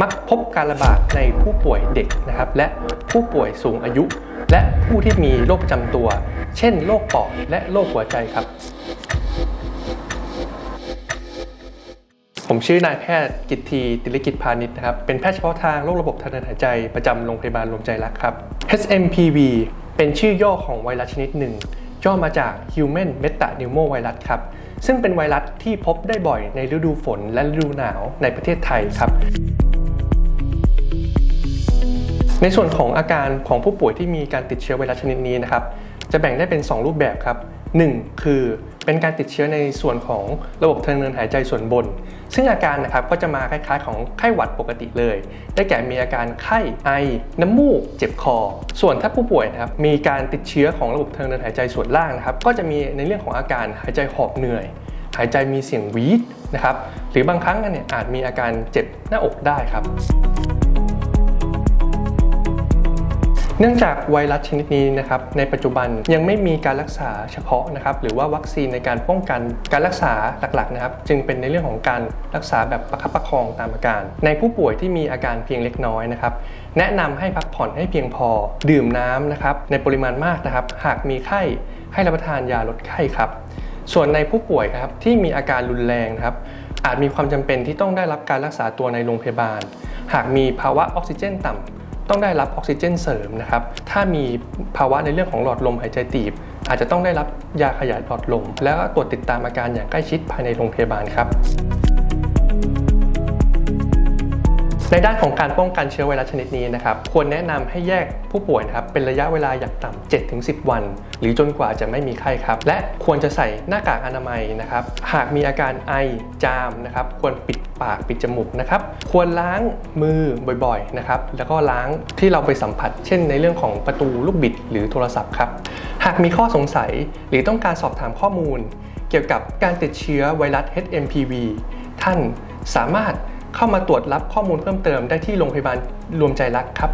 มักพบการระบาดในผู้ป่วยเด็กนะครับและผู้ป่วยสูงอายุ และผู้ที่มีโรคประจำตัว เช่นโรคปอดและโรคหัวใจครับ ผมชื่อนายแพทย์กิตทีติลิกิจพาณิชย์นะครับเป็นแพทย์เฉพาะทางโรคระบบทางเดินหายใจประจำโรงพยาบาลรวมใจรักครับ HMPV เป็นชื่อย่อของไวรัสชนิดหนึ่งย่อมาจาก Human Metapneumovirus ครับ ซึ่งเป็นไวรัสที่พบได้บ่อยในฤดูฝนและฤดูหนาวในประเทศไทยครับ ในส่วนของอาการของผู้ป่วยที่มีการติดเชื้อไวรัสชนิดนี้นะครับจะแบ่งได้เป็น 2 รูปแบบครับ 1. คือเป็นการติดเชื้อในส่วนของระบบทางเดินหายใจส่วนบน ซึ่งอาการนะครับก็จะมาคล้ายๆ ของไข้หวัดปกติเลย ได้แก่มีอาการไข้ไอ น้ำมูก เจ็บคอ ส่วนถ้าผู้ป่วยนะครับมีการติดเชื้อของระบบทางเดินหายใจส่วนล่างนะครับก็จะมีในเรื่องของอาการหายใจหอบเหนื่อย หายใจมีเสียงวีดนะครับหรือบางครั้งเนี่ยอาจมีอาการเจ็บหน้าอกได้ครับ เนื่องจากไวรัสชนิดนี้นะครับในปัจจุบันยังไม่มีการรักษาเฉพาะนะครับหรือว่าวัคซีนในการป้องกันการรักษาหลักๆนะครับจึงเป็นในเรื่องของการรักษาแบบประคับประคองตามอาการ ในผู้ป่วยที่มีอาการเพียงเล็กน้อยนะครับแนะนำให้พักผ่อนให้เพียงพอ ดื่มน้ำนะครับในปริมาณมากนะครับหากมีไข้ให้รับประทานยาลดไข้ครับส่วนในผู้ป่วยครับที่มีอาการรุนแรงนะครับอาจมีความจำเป็นที่ต้องได้รับการรักษาตัวในโรงพยาบาล หากมีภาวะออกซิเจนต่ำ ต้องได้รับออกซิเจนเสริมนะครับ ถ้ามีภาวะในเรื่องของหลอดลมหายใจตีบ อาจจะต้องได้รับยาขยายหลอดลม แล้วก็ตรวจติดตามอาการอย่างใกล้ชิดภายในโรงพยาบาลครับ ในด้านของการป้องกันเชื้อไวรัสชนิดนี้นะครับควรแนะนำให้แยกผู้ป่วยนะครับเป็นระยะเวลาอย่างต่ำ7-10 วัน หรือจนกว่าจะไม่มีไข้ครับ และควรจะใส่หน้ากากอนามัยนะครับหากมีอาการไอจามนะครับควรปิดปากปิดจมูกนะครับควรล้างมือบ่อยๆนะครับแล้วก็ล้างที่เราไปสัมผัส เช่น ในเรื่องของประตูลูกบิดหรือโทรศัพท์ครับหากมีข้อสงสัยหรือต้องการสอบถามข้อมูล เกี่ยวกับการติดเชื้อไวรัส HMPV ท่านสามารถ เข้ามาตรวจรับข้อมูลเพิ่มเติมได้ที่โรงพยาบาลรวมใจรักครับ